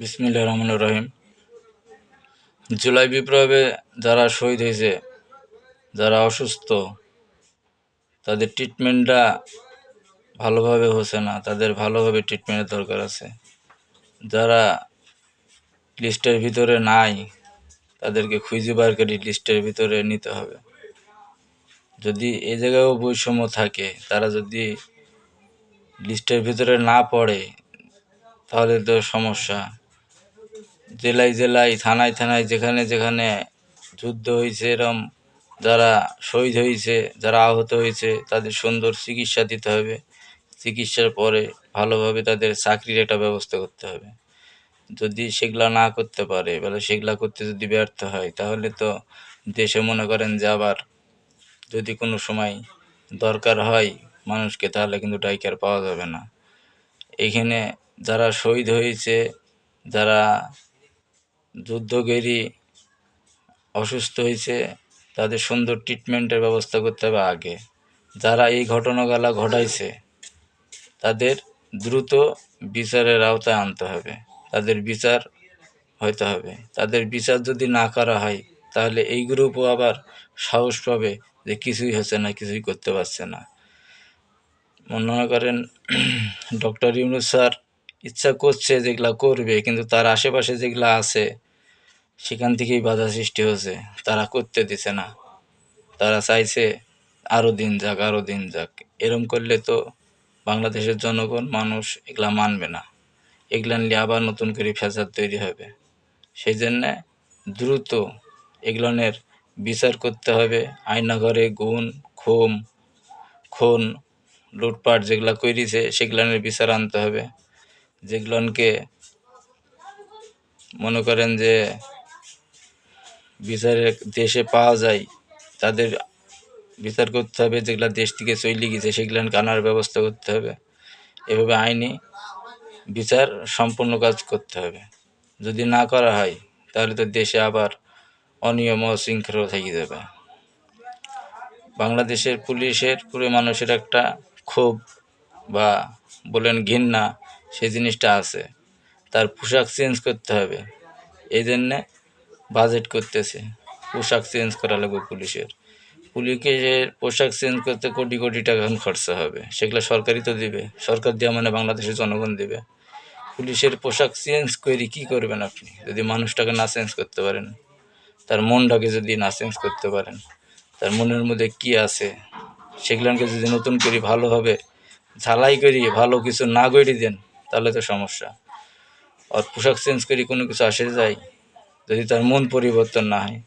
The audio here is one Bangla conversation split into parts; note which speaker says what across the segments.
Speaker 1: বিসমিল্লা রহমান রহিম। জুলাই বিপ্লবে যারা শহীদ হয়েছে, যারা অসুস্থ, তাদের ট্রিটমেন্টটা ভালোভাবে হচ্ছে না। তাদের ভালোভাবে ট্রিটমেন্টের দরকার আছে। যারা লিস্টের ভিতরে নাই, তাদেরকে খুঁজে বার করে লিস্টের ভিতরে নিতে হবে। যদি এ জায়গায়ও বৈষম্য থাকে, তারা যদি লিস্টের ভিতরে না পড়ে, তাহলে তো সমস্যা। জেলায় জেলায়, থানায় থানায়, যেখানে যেখানে যুদ্ধ হয়েছে, এরম যারা শহীদ হয়েছে, যারা আহত হয়েছে, তাদের সুন্দর চিকিৎসা দিতে হবে। চিকিৎসার পরে ভালোভাবে তাদের চাকরির একটা ব্যবস্থা করতে হবে। যদি সেগুলা না করতে পারে বলে সেগুলা করতে যদি ব্যর্থ হয়, তাহলে তো দেশে মনে করেন যে আবার যদি কোনো সময় দরকার হয় মানুষকে, তাহলে কিন্তু ডাইকার পাওয়া যাবে না। এখানে যারা শহীদ হয়েছে, যারা যুদ্ধগেরি অসুস্থ হয়েছে, তাদের সুন্দর ট্রিটমেন্টের ব্যবস্থা করতে হবে আগে। যারা এই ঘটনাগুলা ঘটাইছে, তাদের দ্রুত বিচারের আওতায় আনতে হবে। তাদের বিচার হইতে হবে। তাদের বিচার যদি না করা হয়, তাহলে এই গ্রুপও আবার সাহস পাবে যে কিছুই হচ্ছে না, কিছুই করতে পারছে না। মনে করেন ডক্টর ইউনুস স্যার ইচ্ছা করছে যেগুলা করবে, কিন্তু তার আশেপাশে যেগুলা আছে সেখান থেকেই বাধা সৃষ্টি হচ্ছে তারা করতে দিছে না। তারা চাইছে আরও দিন যাক আরও দিন যাক। এরম করলে তো বাংলাদেশের জনগণ মানুষ এগুলা মানবে না। এগুলা নিয়ে আবার নতুন করে ফ্যাসাদ তৈরি হবে। সেই জন্যে দ্রুত এগুলনের বিচার করতে হবে। আয়নাঘরে গুণ, খুম, খুন, লুটপাট যেগুলা করিছে সেগুলানের বিচার আনতে হবে। যেগুলনকে মনে করেন যে বিচারের দেশে পাওয়া যায়, তাদের বিচার করতে হবে যেগুলা দেশ থেকে চলে গেছে, সেগুলো আনার ব্যবস্থা করতে হবে। এভাবে আইনি বিচার সম্পূর্ণ কাজ করতে হবে। যদি না করা হয়, তাহলে তো দেশে আবার অনিয়ম ও থেকে যাবে। বাংলাদেশের পুলিশের পুরো মানুষের একটা ক্ষোভ বা বলেন ঘৃণা, সেই জিনিসটা আছে। তার পোশাক চেঞ্জ করতে হবে। এই জন্যে বাজেট করতেছে। পোশাক চেঞ্জ করা লাগবে পুলিশের। পুলিশের পোশাক চেঞ্জ করতে কোটি কোটি টাকা এখন খরচা হবে। সেগুলো সরকারই তো দিবে। সরকার দেওয়া মানে বাংলাদেশের জনগণ দিবে। পুলিশের পোশাক চেঞ্জ করে কী করবেন আপনি? যদি মানুষটাকে না চেঞ্জ করতে পারেন? তার মনটাকে যদি না চেঞ্জ করতে পারেন? তার মনের মধ্যে কি আছে? সেগুলোকে যদি নতুন করে ভালোভাবে ঝালাই করি ভালো কিছু না করে দেন, তাহলে তো সমস্যা। আর পোশাক চেঞ্জ করি কোনো কিছু আসে যায়? যদি তার মন পরিবর্তন না হয়।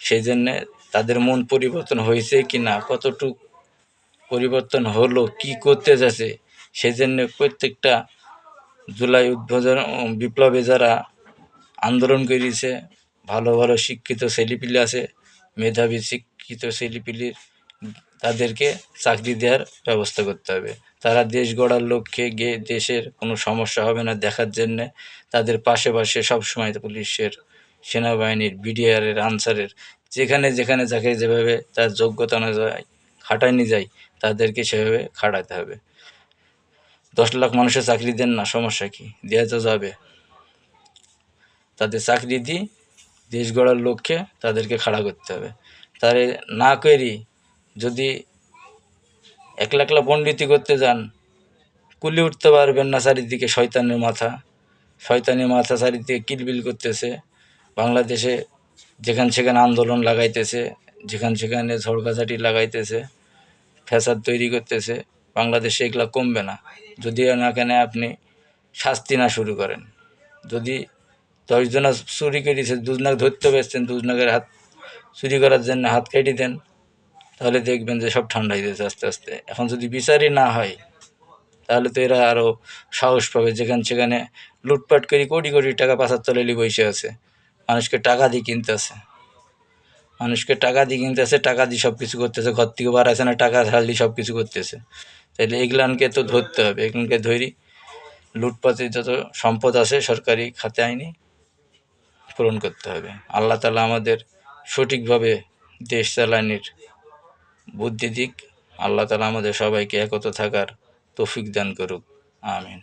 Speaker 1: সেই জন্যে তাদের মন পরিবর্তন হয়েছে কি না, কতটুক পরিবর্তন হলো, কি করতে যাচ্ছে সেই জন্যে প্রত্যেকটা জুলাই উদ্বোধন বিপ্লবে যারা আন্দোলন করেছে ভালো ভালো শিক্ষিত ছেলেপিলে আছে, মেধাবী শিক্ষিত ছেলেপিলির তাদেরকে চাকরি দেওয়ার ব্যবস্থা করতে হবে। তারা দেশ গড়ার লক্ষ্যে গিয়ে দেশের কোনো সমস্যা হবে না দেখার জন্যে। তাদের পাশে পাশে সবসময় পুলিশের সেনাবাহিনীর বিডিআরের আনসারের, যেখানে যেখানে যাকে যেভাবে তার যোগ্যতা অনুযায়ী খাটায়নি যায়, তাদেরকে সেভাবে খাটাতে হবে। দশ লাখ মানুষের চাকরি দেন না, সমস্যা কি? দেওয়া তো যাবে। তাদের চাকরি দিই দেশ গড়ার লক্ষ্যে তাদেরকে খাড়া করতে হবে। তারে না করি যদি একলা একলা পণ্ডিতি করতে যান, কুলি উঠতে পারবেন না চারিদিকে, শয়তানের মাথা। শয়তানের মাথা চারিদিকে কিলবিল করতেছে। বাংলাদেশে যেখান সেখানে আন্দোলন লাগাইতেছে, যেখান সেখানে ঝড়গাঝাটি লাগাইতেছে, ফ্যাসাদ তৈরি করতেছে, বাংলাদেশে এগুলা কমবে না। যদি না কেন আপনি শাস্তি না শুরু করেন। যদি দশজনা চুরি করেছে, দুজনাক ধরতে পারছেন দুজনাকের হাত চুরি করার জন্য হাত কেটে দেন, তাহলে দেখবেন যে সব ঠান্ডা হয়ে যাচ্ছে আস্তে আস্তে। এখন যদি বিচারই না হয়, তাহলে তো এরা আরও সাহস পাবে। যেখানে সেখানে লুটপাট করে কোটি কোটি টাকা পাচার তলালি বসে আছে। মানুষকে টাকা দিয়ে কিনতেছে। মানুষকে টাকা দিয়ে কিনতেছে, টাকা দিয়ে সব কিছু করতেছে, ঘর থেকে বার আসে না, টাকা ঢাল দিয়ে সব কিছু করতেছে। তাহলে এগুলানকে তো ধরতে হবে এগুলোকে ধরি লুটপাতে যত সম্পদ আছে সরকারি খাতে আইনি পূরণ করতে হবে। আল্লাহ তালা আমাদের সঠিকভাবে দেশ চালানির বুদ্ধি দিক, আল্লাহ তালা আমাদের সবাইকে একত থাকার তৌফিক দান করুক। আমিন।